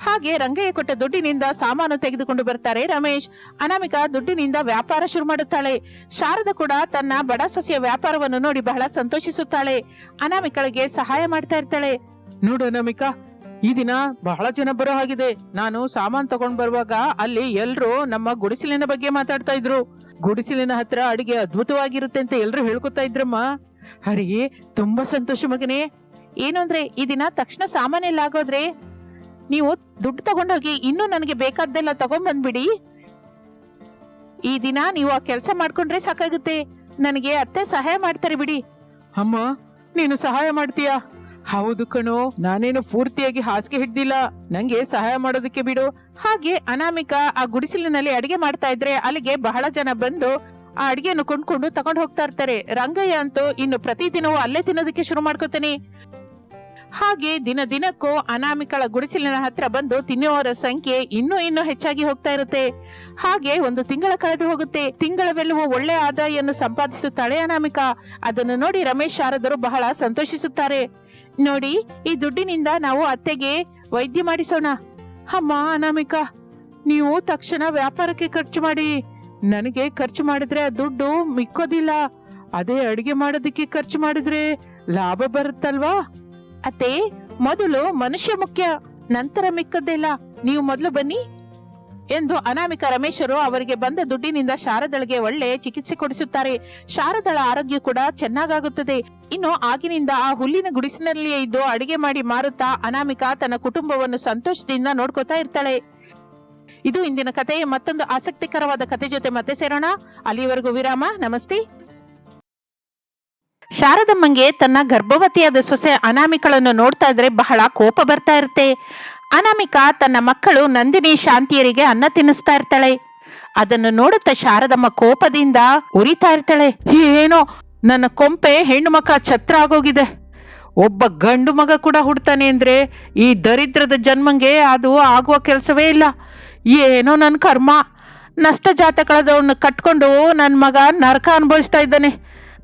ಹಾಗೆ ರಂಗಯ್ಯ ಕೊಟ್ಟ ದುಡ್ಡಿನಿಂದ ಸಾಮಾನು ತೆಗೆದುಕೊಂಡು ಬರ್ತಾರೆ ರಮೇಶ್. ಅನಾಮಿಕ ದುಡ್ಡಿನಿಂದ ವ್ಯಾಪಾರ ಶುರು ಮಾಡುತ್ತಾಳೆ. ಶಾರದ ಕೂಡ ತನ್ನ ಬಡ ಸಸ್ಯ ವ್ಯಾಪಾರವನ್ನು ನೋಡಿ ಬಹಳ ಸಂತೋಷಿಸುತ್ತಾಳೆ. ಅನಾಮಿಕಳಿಗೆ ಸಹಾಯ ಮಾಡ್ತಾ ಇರ್ತಾಳೆ. ನೋಡು ಅನಾಮಿಕಾ, ಈ ದಿನ ಬಹಳ ಜನ ಬರೋ ಹಾಗಿದೆ. ನಾನು ಸಾಮಾನ್ ತಗೊಂಡ್ ಬರುವಾಗ ಅಲ್ಲಿ ಎಲ್ರು ನಮ್ಮ ಗುಡಿಸಲಿನ ಬಗ್ಗೆ ಮಾತಾಡ್ತಾ ಇದ್ರು. ಗುಡಿಸಲಿನ ಹತ್ರ ಅಡಿಗೆ ಅದ್ಭುತವಾಗಿರುತ್ತೆ ಅಂತ ಎಲ್ರು ಹೇಳ್ಕೊತಾ ಇದ್ರಮ್ಮ. ಹರಿ, ತುಂಬಾ ಸಂತೋಷ ಮಗನೇ. ಏನು ಅಂದ್ರೆ, ಈ ದಿನ ತಕ್ಷಣ ಸಾಮಾನೆಲ್ಲ ಆಗೋದ್ರೆ ನೀವು ದುಡ್ಡು ತಗೊಂಡೋಗಿ ಇನ್ನೂ ನನಗೆ ಬೇಕಾದ್ದೆಲ್ಲ ತಗೊಂಡ್ಬಂದ್ಬಿಡಿ ಈ ದಿನ ನೀವು ಆ ಕೆಲಸ ಮಾಡ್ಕೊಂಡ್ರೆ ಸಾಕಾಗುತ್ತೆ. ನನಗೆ ಅತ್ತೆ ಸಹಾಯ ಮಾಡ್ತಾರೆ ಬಿಡಿ. ಅಮ್ಮ ನೀನು ಸಹಾಯ ಮಾಡ್ತೀಯಾ? ಹೌದು ಕಣೋ ನಾನೇನು ಪೂರ್ತಿಯಾಗಿ ಹಾಸಿಗೆ ಹಿಡ್ದಿಲ್ಲ. ನಂಗೆ ಸಹಾಯ ಮಾಡೋದಕ್ಕೆ ಬಿಡು. ಹಾಗೆ ಅನಾಮಿಕಾ ಆ ಗುಡಿಸಲಿನಲ್ಲಿ ಅಡಿಗೆ ಮಾಡ್ತಾ ಇದ್ರೆ ಅಲ್ಲಿಗೆ ಬಹಳ ಜನ ಬಂದು ಆ ಅಡಿಗೆಯನ್ನು ಕೊಂಡ್ಕೊಂಡು ತಗೊಂಡು ಹೋಗ್ತಾ ಇರ್ತಾರೆ. ರಂಗಯ್ಯ ಅಂತೂ ಇನ್ನು ಪ್ರತಿದಿನವೂ ಅಲ್ಲೇ ತಿನ್ನೋದಕ್ಕೆ ಶುರು ಮಾಡ್ಕೋತಾನೆ. ಹಾಗೆ ದಿನ ದಿನಕ್ಕೂ ಅನಾಮಿಕಳ ಗುಡಿಸಲಿನ ಹತ್ರ ಬಂದು ತಿನ್ನುವವರ ಸಂಖ್ಯೆ ಇನ್ನೂ ಇನ್ನೂ ಹೆಚ್ಚಾಗಿ ಹೋಗ್ತಾ ಇರುತ್ತೆ. ಹಾಗೆ ಒಂದು ತಿಂಗಳ ಕಳೆದು ಹೋಗುತ್ತೆ. ತಿಂಗಳವೆಲ್ಲವೂ ಒಳ್ಳೆ ಆದಾಯವನ್ನು ಸಂಪಾದಿಸುತ್ತಾಳೆ ಅನಾಮಿಕ. ಅದನ್ನು ನೋಡಿ ರಮೇಶ್ ಶಾರದರು ಬಹಳ ಸಂತೋಷಿಸುತ್ತಾರೆ. ನೋಡಿ, ಈ ದುಡ್ಡಿನಿಂದ ನಾವು ಅತ್ತೆಗೆ ವೈದ್ಯ ಮಾಡಿಸೋಣ. ಅಮ್ಮ ಅನಾಮಿಕ, ನೀವು ತಕ್ಷಣ ವ್ಯಾಪಾರಕ್ಕೆ ಖರ್ಚು ಮಾಡಿ. ನನಗೆ ಖರ್ಚು ಮಾಡಿದ್ರೆ ಆ ದುಡ್ಡು ಮಿಕ್ಕೋದಿಲ್ಲ. ಅದೇ ಅಡಿಗೆ ಮಾಡೋದಕ್ಕೆ ಖರ್ಚು ಮಾಡಿದ್ರೆ ಲಾಭ ಬರುತ್ತಲ್ವಾ? ಅತ್ತೆ, ಮೊದಲು ಮನುಷ್ಯ ಮುಖ್ಯ, ನಂತರ ಮಿಕ್ಕದ್ದೆಲ್ಲ? ನೀವು ಮೊದಲು ಬನ್ನಿ ಎಂದು ಅನಾಮಿಕ ರಮೇಶರು ಅವರಿಗೆ ಬಂದ ದುಡ್ಡಿನಿಂದ ಶಾರದಳಿಗೆ ಒಳ್ಳೆ ಚಿಕಿತ್ಸೆ ಕೊಡಿಸುತ್ತಾರೆ. ಶಾರದಳ ಆರೋಗ್ಯ ಕೂಡ ಚೆನ್ನಾಗಾಗುತ್ತದೆ. ಇನ್ನು ಆಗಿನಿಂದ ಆ ಹುಲ್ಲಿನ ಗುಡಿಸಿನಲ್ಲಿಯೇ ಇದ್ದು ಅಡಿಗೆ ಮಾಡಿ ಮಾರುತ್ತಾ ಅನಾಮಿಕ ತನ್ನ ಕುಟುಂಬವನ್ನು ಸಂತೋಷದಿಂದ ನೋಡ್ಕೋತಾ ಇರ್ತಾಳೆ. ಇದು ಇಂದಿನ ಕಥೆಯ ಮತ್ತೊಂದು ಆಸಕ್ತಿಕರವಾದ ಕತೆ ಜೊತೆ ಮತ್ತೆ ಸೇರೋಣ. ಅಲ್ಲಿವರೆಗೂ ವಿರಾಮ. ನಮಸ್ತೆ. ಶಾರದಮ್ಮಂಗೆ ತನ್ನ ಗರ್ಭವತಿಯಾದ ಸೊಸೆ ಅನಾಮಿಕಳನ್ನು ನೋಡ್ತಾ ಇದ್ರೆ ಬಹಳ ಕೋಪ ಬರ್ತಾ ಇರುತ್ತೆ. ಅನಾಮಿಕಾ ತನ್ನ ಮಕ್ಕಳು ನಂದಿನಿ ಶಾಂತಿಯರಿಗೆ ಅನ್ನ ತಿನ್ನಿಸ್ತಾ ಇರ್ತಾಳೆ. ಅದನ್ನು ನೋಡುತ್ತಾ ಶಾರದಮ್ಮ ಕೋಪದಿಂದ ಉರಿತಾ ಇರ್ತಾಳೆ. ಏನೋ, ನನ್ನ ಕೊಂಪೆ ಹೆಣ್ಣು ಮಕ್ಕಳ ಛತ್ರ ಆಗೋಗಿದೆ. ಒಬ್ಬ ಗಂಡು ಮಗ ಕೂಡ ಹುಡ್ತಾನೆ ಅಂದ್ರೆ ಈ ದರಿದ್ರದ ಜನ್ಮಂಗೆ ಅದು ಆಗುವ ಕೆಲಸವೇ ಇಲ್ಲ. ಏನೋ ನನ್ನ ಕರ್ಮ. ನಷ್ಟ ಜಾತಕಳದವನ್ನ ಕಟ್ಕೊಂಡು ನನ್ನ ಮಗ ನರಕ ಅನುಭವಿಸ್ತಾ ಇದ್ದಾನೆ.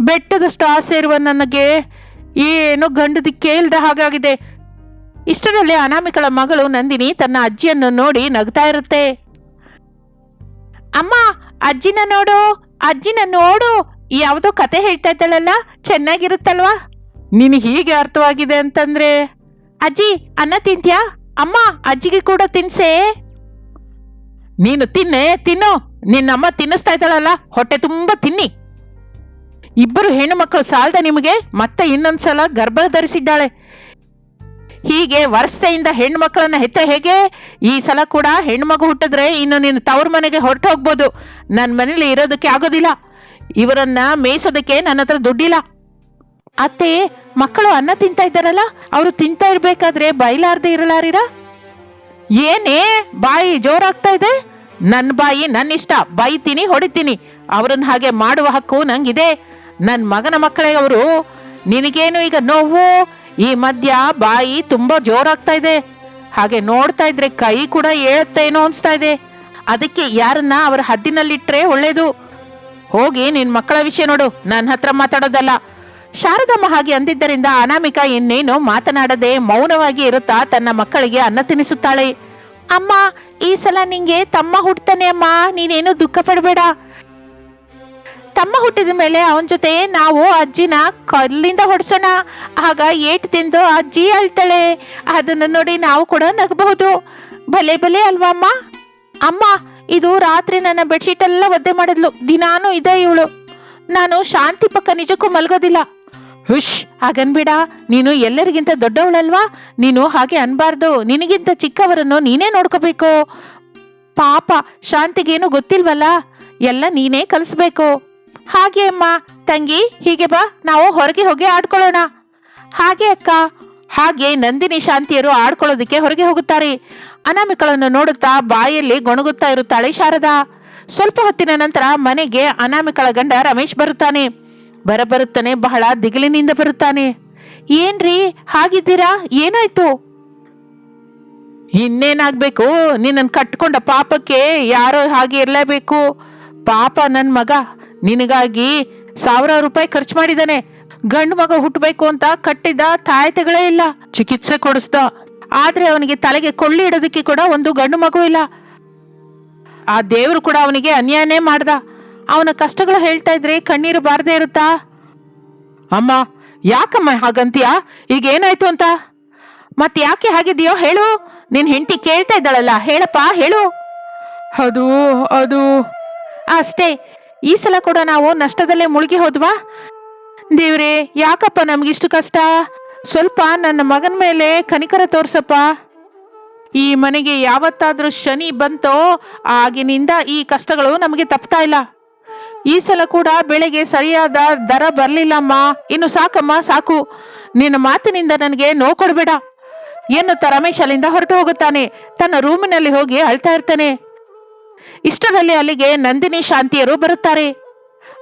ಬೆಟ್ಟದಷ್ಟು ಸ್ಟಾರ್ ಸೇರುವ ನನಗೆ ಏನು ಗಂಡದಿ ಕೇಳ್ದ ಹಾಗಾಗಿದೆ ಇಷ್ಟರಲ್ಲಿ ಅನಾಮಿಕಳ ಮಗಳು ನಂದಿನಿ ತನ್ನ ಅಜ್ಜಿಯನ್ನು ನೋಡಿ ನಗ್ತಾ ಇರುತ್ತೆ. ಅಮ್ಮ, ಅಜ್ಜಿನ ನೋಡು ಅಜ್ಜಿನ ನೋಡು, ಯಾವುದೋ ಕತೆ ಹೇಳ್ತಾ ಇದ್ದಾಳಲ್ಲ, ಚೆನ್ನಾಗಿರುತ್ತಲ್ವಾ? ನಿನಗೆ ಹೀಗೆ ಅರ್ಥವಾಗಿದೆ ಅಂತಂದ್ರೆ? ಅಜ್ಜಿ, ಅನ್ನ ತಿಂತ್ಯಾ? ಅಮ್ಮ, ಅಜ್ಜಿಗೆ ಕೂಡ ತಿನ್ಸೆ? ನೀನು ತಿನ್ನೇ, ತಿನ್ನು. ನಿನ್ನಮ್ಮ ತಿನ್ನಿಸ್ತಾ ಇದ್ದಾಳಲ್ಲ, ಹೊಟ್ಟೆ ತುಂಬಾ ತಿನ್ನಿ. ಇಬ್ಬರು ಹೆಣ್ಣು ಮಕ್ಕಳು ಸಾಲದ ನಿಮಗೆ ಮತ್ತೆ ಇನ್ನೊಂದ್ಸಲ ಗರ್ಭ ಧರಿಸಿದ್ದಾಳೆ. ಹೀಗೆ ವರ್ಷೆಯಿಂದ ಹೆಣ್ಣು ಮಕ್ಕಳನ್ನ ಹೆತ್ತ ಹೇಗೆ? ಈ ಸಲ ಕೂಡ ಹೆಣ್ಣು ಮಗು ಹುಟ್ಟಿದ್ರೆ ಇನ್ನು ನೀನು ತವ್ರ ಮನೆಗೆ ಹೊರಟು ಹೋಗ್ಬೋದು ನನ್ನ ಮನೇಲಿ ಇರೋದಕ್ಕೆ ಆಗೋದಿಲ್ಲ. ಇವರನ್ನ ಮೇಯಿಸೋದಕ್ಕೆ ನನ್ನ ಹತ್ರ ದುಡ್ಡಿಲ್ಲ. ಅತ್ತೆ, ಮಕ್ಕಳು ಅನ್ನ ತಿಂತಾ ಇದ್ದಾರಲ್ಲ, ಅವರು ತಿಂತಾ ಇರ್ಬೇಕಾದ್ರೆ ಬೈಲಾರ್ದೆ ಇರಲಾರಿರ? ಏನೇ, ಬಾಯಿ ಜೋರಾಗ್ತಾ ಇದೆ? ನನ್ನ ಬಾಯಿ ನನ್ನ ಇಷ್ಟ ಬೈತೀನಿ ಹೊಡಿತೀನಿ. ಅವ್ರನ್ನ ಹಾಗೆ ಮಾಡುವ ಹಕ್ಕು ನಂಗಿದೆ. ನನ್ನ ಮಗನ ಮಕ್ಕಳೇ ಅವರು, ನಿನಗೇನು ಈಗ ನೋವು? ಈ ಮಧ್ಯ ಬಾಯಿ ತುಂಬಾ ಜೋರಾಗ್ತಾ ಇದೆ. ಹಾಗೆ ನೋಡ್ತಾ ಇದ್ರೆ ಕೈ ಕೂಡ ಏಳುತ್ತೇನೋ ಅನ್ಸ್ತಾ ಇದೆ. ಅದಕ್ಕೆ ಯಾರನ್ನ ಅವರ ಹದ್ದಿನಲ್ಲಿಟ್ರೆ ಒಳ್ಳೇದು. ಹೋಗಿ ನಿನ್ ಮಕ್ಕಳ ವಿಷಯ ನೋಡು. ನನ್ನ ಹತ್ರ ಮಾತಾಡೋದಲ್ಲ. ಶಾರದಮ್ಮ ಹಾಗೆ ಅಂದಿದ್ದರಿಂದ ಅನಾಮಿಕಾ ಇನ್ನೇನು ಮಾತನಾಡದೆ ಮೌನವಾಗಿ ಇರುತ್ತಾ ತನ್ನ ಮಕ್ಕಳಿಗೆ ಅನ್ನ ತಿನ್ನಿಸುತ್ತಾಳೆ ಅಮ್ಮ, ಈ ಸಲ ನಿಂಗೆ ತಮ್ಮ ಹುಡ್ತಾನೆ ಅಮ್ಮ. ನೀನೇನು ದುಃಖ ಪಡಬೇಡ ತಮ್ಮ ಹುಟ್ಟಿದ ಮೇಲೆ ಅವನ ಜೊತೆ ನಾವು ಅಜ್ಜಿನ ಕಲ್ಲಿಂದ ಹೊಡ್ಸೋಣ. ಆಗ ಏಟು ತಿಂದು ಅಜ್ಜಿ ಅಳ್ತಾಳೆ ಅದನ್ನು ನೋಡಿ ನಾವು ಕೂಡ ನಗಬಹುದು. ಭಲೆ ಭಲೆ ಅಲ್ವಾ ಅಮ್ಮ? ಅಮ್ಮ, ಇದು ರಾತ್ರಿ ನನ್ನ ಬೆಡ್ಶೀಟ್ ಎಲ್ಲ ಒದ್ದೆ ಮಾಡಿದ್ಲು. ದಿನಾನು ಇದೆ ಇವಳು. ನಾನು ಶಾಂತಿ ಪಕ್ಕ ನಿಜಕ್ಕೂ ಮಲ್ಗೋದಿಲ್ಲ. ಹುಷ್ ಹಾಗನ್ಬೇಡ ನೀನು ಎಲ್ಲರಿಗಿಂತ ದೊಡ್ಡವಳಲ್ವಾ? ನೀನು ಹಾಗೆ ಅನ್ಬಾರ್ದು. ನಿನಗಿಂತ ಚಿಕ್ಕವರನ್ನು ನೀನೇ ನೋಡ್ಕೋಬೇಕು. ಪಾಪ, ಶಾಂತಿಗೇನು ಗೊತ್ತಿಲ್ವಲ್ಲ? ಎಲ್ಲ ನೀನೇ ಕಲಿಸ್ಬೇಕು. ಹಾಗೆ ಅಮ್ಮ, ತಂಗಿ, ಹೀಗೆ ಬಾ, ನಾವು ಹೊರಗೆ ಹೋಗಿ ಆಡ್ಕೊಳ್ಳೋಣ. ಹಾಗೆ ಅಕ್ಕ. ಹಾಗೆ ನಂದಿನಿ ಶಾಂತಿಯರು ಆಡ್ಕೊಳ್ಳೋದಕ್ಕೆ ಹೊರಗೆ ಹೋಗುತ್ತಾರೆ. ಅನಾಮಿಕಳನ್ನು ನೋಡುತ್ತಾ ಬಾಯಲ್ಲಿ ಗೊಣಗುತ್ತಾ ಇರುತ್ತಾಳೆ ಶಾರದಾ. ಸ್ವಲ್ಪ ಹೊತ್ತಿನ ನಂತರ ಮನೆಗೆ ಅನಾಮಿಕಳ ಗಂಡ ರಮೇಶ್ ಬರುತ್ತಾನೆ. ಬರಬರುತ್ತಾನೆ ಬಹಳ ದಿಗಿಲಿನಿಂದ ಬರುತ್ತಾನೆ. ಏನ್ರಿ, ಹಾಗಿದ್ದೀರಾ? ಏನಾಯ್ತು? ಇನ್ನೇನಾಗ್ಬೇಕು? ನಿನ್ನನ್ನು ಕಟ್ಕೊಂಡ ಪಾಪಕ್ಕೆ ಯಾರೋ ಹಾಗೆ ಇರಲೇಬೇಕು. ಪಾಪ ನನ್ನ ಮಗ. ನಿನಗಾಗಿ ಸಾವಿರಾರು ರೂಪಾಯಿ ಖರ್ಚು ಮಾಡಿದಾನೆ ಗಂಡು ಮಗ ಹುಟ್ಟಬೇಕು ಅಂತ ಕಟ್ಟಿದ ತಾಯತೆಗಳೇ ಇಲ್ಲ. ಚಿಕಿತ್ಸೆ ಕೊಡಿಸ್ದ. ಆದ್ರೆ ಅವನಿಗೆ ತಲೆಗೆ ಕೊಳ್ಳಿ ಇಡೋದಕ್ಕೆ ಕೂಡ ಒಂದು ಗಂಡು ಮಗು ಇಲ್ಲ. ಆ ದೇವರು ಕೂಡ ಅವನಿಗೆ ಅನ್ಯಾಯನೇ ಮಾಡ್ದ. ಅವನ ಕಷ್ಟಗಳು ಹೇಳ್ತಾ ಇದ್ರೆ ಕಣ್ಣೀರು ಬಾರದೇ ಇರುತ್ತಾ? ಅಮ್ಮ, ಯಾಕಮ್ಮ ಹಾಗಂತೀಯ? ಈಗ ಏನಾಯ್ತು ಅಂತ? ಮತ್ತೆ ಯಾಕೆ ಹಾಗಿದೆಯೋ ಹೇಳು. ನಿನ್ ಹೆಂಡತಿ ಕೇಳ್ತಾ ಇದ್ದಾಳಲ್ಲ, ಹೇಳಪ್ಪ, ಹೇಳು. ಅದು ಅದು. ಅಷ್ಟೇ. ಈ ಸಲ ಕೂಡ ನಾವು ನಷ್ಟದಲ್ಲೇ ಮುಳುಗಿ ಹೋದ್ವಾ? ದೇವ್ರೆ, ಯಾಕಪ್ಪ ನಮ್ಗಿಷ್ಟು ಕಷ್ಟ? ಸ್ವಲ್ಪ ನನ್ನ ಮಗನ ಮೇಲೆ ಕನಿಕರ ತೋರ್ಸಪ್ಪ. ಈ ಮನೆಗೆ ಯಾವತ್ತಾದರೂ ಶನಿ ಬಂತೋ, ಆಗಿನಿಂದ ಈ ಕಷ್ಟಗಳು ನಮಗೆ ತಪ್ತಾ ಇಲ್ಲ. ಈ ಸಲ ಕೂಡ ಬೆಳೆಗೆ ಸರಿಯಾದ ದರ ಬರಲಿಲ್ಲಮ್ಮ. ಇನ್ನು ಸಾಕಮ್ಮ, ಸಾಕು. ನಿನ್ನ ಮಾತಿನಿಂದ ನನಗೆ ನೋ ಕೊಡಬೇಡ. ಎನ್ನುತ್ತಾ ರಮೇಶ್ ಅಲ್ಲಿಂದ ಹೊರಟು ಹೋಗುತ್ತಾನೆ. ತನ್ನ ರೂಮಿನಲ್ಲಿ ಹೋಗಿ ಅಳ್ತಾ ಇರ್ತಾನೆ. ಇಷ್ಟರಲ್ಲಿ ಅಲ್ಲಿಗೆ ನಂದಿನಿ ಶಾಂತಿಯರು ಬರುತ್ತಾರೆ.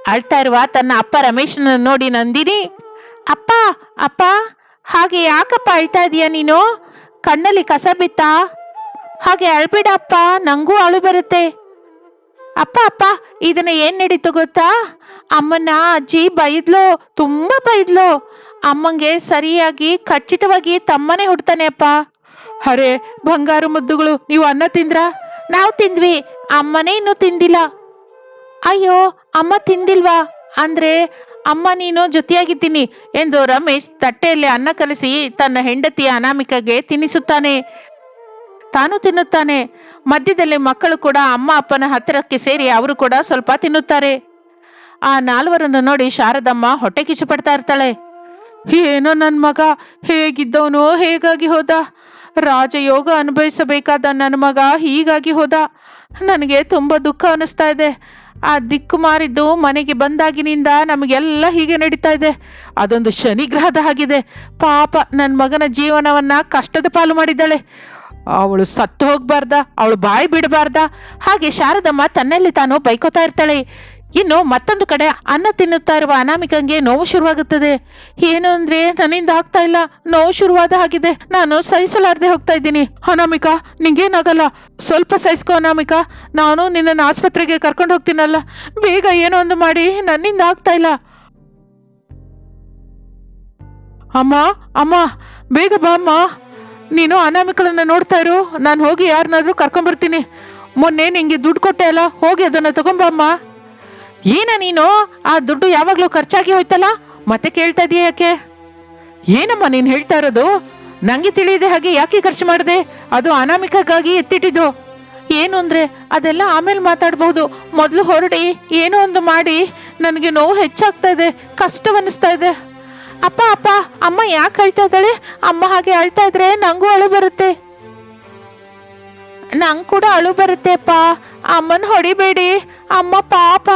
ಅಳ್ತಾ ಇರುವ ತನ್ನ ಅಪ್ಪ ರಮೇಶನ ನೋಡಿ, ನಂದಿನಿ, ಅಪ್ಪ ಅಪ್ಪ, ಹಾಗೆ ಯಾಕಪ್ಪ ಅಳ್ತಾ ಇದೀಯ ನೀನು? ಕಣ್ಣಲ್ಲಿ ಕಸ ಬಿತ್ತಾ. ಹಾಗೆ ಅಳ್ಬೇಡ ಅಪ್ಪ, ನಂಗೂ ಅಳು ಬರುತ್ತೆ. ಅಪ್ಪ ಅಪ್ಪ, ಇದನ್ನ ಏನ್ ನಡೀತು ಗೊತ್ತಾ? ಅಮ್ಮನ ಅಜ್ಜಿ ಬೈದ್ಲು, ತುಂಬಾ ಬೈದ್ಲು. ಅಮ್ಮಂಗೆ ಸರಿಯಾಗಿ, ಖಚಿತವಾಗಿ ತಮ್ಮನೇ ಹುಡ್ತಾನೆ ಅಪ್ಪ. ಅರೆ, ಬಂಗಾರು ಮುದ್ದುಗಳು, ನೀವು ಅನ್ನ ತಿಂದ್ರ? ನಾವು ತಿಂದ್ವಿ. ಅಮ್ಮನೇ ಇನ್ನೂ ತಿಂದಿಲ್ಲ. ಅಯ್ಯೋ, ಅಮ್ಮ ತಿಂದಿಲ್ವಾ? ಅಂದ್ರೆ ಅಮ್ಮ ನೀನು ಜೊತೆಯಾಗಿದ್ದೀನಿ ಎಂದು ರಮೇಶ್ ತಟ್ಟೆಯಲ್ಲಿ ಅನ್ನ ಕಲಸಿ ತನ್ನ ಹೆಂಡತಿಯ ಅನಾಮಿಕಗೆ ತಿನ್ನಿಸುತ್ತಾನೆ. ತಾನು ತಿನ್ನುತ್ತಾನೆ. ಮಧ್ಯದಲ್ಲಿ ಮಕ್ಕಳು ಕೂಡ ಅಮ್ಮ ಅಪ್ಪನ ಹತ್ತಿರಕ್ಕೆ ಸೇರಿ ಅವರು ಕೂಡ ಸ್ವಲ್ಪ ತಿನ್ನುತ್ತಾರೆ. ಆ ನಾಲ್ವರನ್ನು ನೋಡಿ ಶಾರದಮ್ಮ ಹೊಟ್ಟೆ ಕಿಚ್ಚು ಪಡ್ತಾ ಇರ್ತಾಳೆ. ಏನೋ ನನ್ನ ಮಗ, ಹೇಗಿದ್ದವನು ಹೇಗಾಗಿ ಹೋದ. ರಾಜಯೋಗ ಅನುಭವಿಸಬೇಕಾದ ನನ್ನ ಮಗ ಹೀಗಾಗಿ ಹೋದ. ನನಗೆ ತುಂಬ ದುಃಖ ಅನ್ನಿಸ್ತಾ ಇದೆ. ಆ ದಿಕ್ಕು ಮಾರಿದ್ದು ಮನೆಗೆ ಬಂದಾಗಿನಿಂದ ನಮಗೆಲ್ಲ ಹೀಗೆ ನಡೀತಾ ಇದೆ. ಅದೊಂದು ಶನಿಗ್ರಹದ ಹಾಗಿದೆ. ಪಾಪ ನನ್ನ ಮಗನ ಜೀವನವನ್ನು ಕಷ್ಟದ ಪಾಲು ಮಾಡಿದ್ದಾಳೆ. ಅವಳು ಸತ್ತು ಹೋಗಬಾರ್ದ, ಅವಳು ಬಾಯಿ ಬಿಡಬಾರ್ದ. ಹಾಗೆ ಶಾರದಮ್ಮ ತನ್ನಲ್ಲಿ ತಾನು ಬೈಕೋತಾ ಇರ್ತಾಳೆ. ಇನ್ನು ಮತ್ತೊಂದು ಕಡೆ ಅನ್ನ ತಿನ್ನುತ್ತಾ ಇರುವ ಅನಾಮಿಕಂಗೆ ನೋವು ಶುರುವಾಗುತ್ತದೆ. ಏನು ಅಂದ್ರೆ, ನನ್ನಿಂದ ಆಗ್ತಾ ಇಲ್ಲ. ನೋವು ಶುರುವಾದ ಹಾಗಿದೆ. ನಾನು ಸಹಿಸಲಾರದೆ ಹೋಗ್ತಾ ಇದ್ದೀನಿ. ಅನಾಮಿಕಾ, ನಿಂಗೇನಾಗಲ್ಲ. ಸ್ವಲ್ಪ ಸಹಿಸ್ಕೋ ಅನಾಮಿಕಾ. ನಾನು ನಿನ್ನನ್ನು ಆಸ್ಪತ್ರೆಗೆ ಕರ್ಕೊಂಡು ಹೋಗ್ತೀನಲ್ಲ. ಬೇಗ ಏನೋ ಒಂದು ಮಾಡಿ ನನ್ನಿಂದ ಆಗ್ತಾ ಇಲ್ಲ. ಅಮ್ಮ ಅಮ್ಮ, ಬೇಗ ಬಾ ಅಮ್ಮ. ನೀನು ಅನಾಮಿಕಳನ್ನ ನೋಡ್ತಾ ಇರು. ನಾನು ಹೋಗಿ ಯಾರನ್ನಾದ್ರೂ ಕರ್ಕೊಂಬರ್ತೀನಿ. ಮೊನ್ನೆ ನಿಂಗೆ ದುಡ್ಡು ಕೊಟ್ಟೆ ಅಲ್ಲ. ಹೋಗಿ ಅದನ್ನು ತಗೊಂಬಮ್ಮ ಏನ ನೀನು? ಆ ದುಡ್ಡು ಯಾವಾಗಲೂ ಖರ್ಚಾಗಿ ಹೋಯ್ತಲ್ಲ? ಮತ್ತೆ ಕೇಳ್ತಾ ಇದೀಯ ಯಾಕೆ? ಏನಮ್ಮ ನೀನು ಹೇಳ್ತಾ ಇರೋದು? ನಂಗೆ ತಿಳಿಯದೆ ಹಾಗೆ ಯಾಕೆ ಖರ್ಚು ಮಾಡಿದೆ? ಅದು ಅನಾಮಿಕಕ್ಕಾಗಿ ಎತ್ತಿಟ್ಟಿದ್ದು. ಏನು ಅಂದ್ರೆ, ಅದೆಲ್ಲ ಆಮೇಲೆ ಮಾತಾಡ್ಬಹುದು ಮೊದಲು ಹೊರಡಿ, ಏನೋ ಒಂದು ಮಾಡಿ. ನನಗೆ ನೋವು ಹೆಚ್ಚಾಗ್ತಾ ಇದೆ, ಕಷ್ಟವನ್ನಿಸ್ತಾ ಇದೆ. ಅಪ್ಪ ಅಪ್ಪ, ಅಮ್ಮ ಯಾಕೆ ಅಳ್ತಾ ಇದ್ದಾಳೆ? ಅಮ್ಮ ಹಾಗೆ ಅಳ್ತಾ ಇದ್ರೆ ನಂಗೂ ಅಳು ಬರುತ್ತೆ. ನಂಗೆ ಕೂಡ ಅಳು ಬರುತ್ತೆಪ್ಪ ಅಮ್ಮನ ಹೊಡಿಬೇಡಿ. ಅಮ್ಮ ಪಾಪ.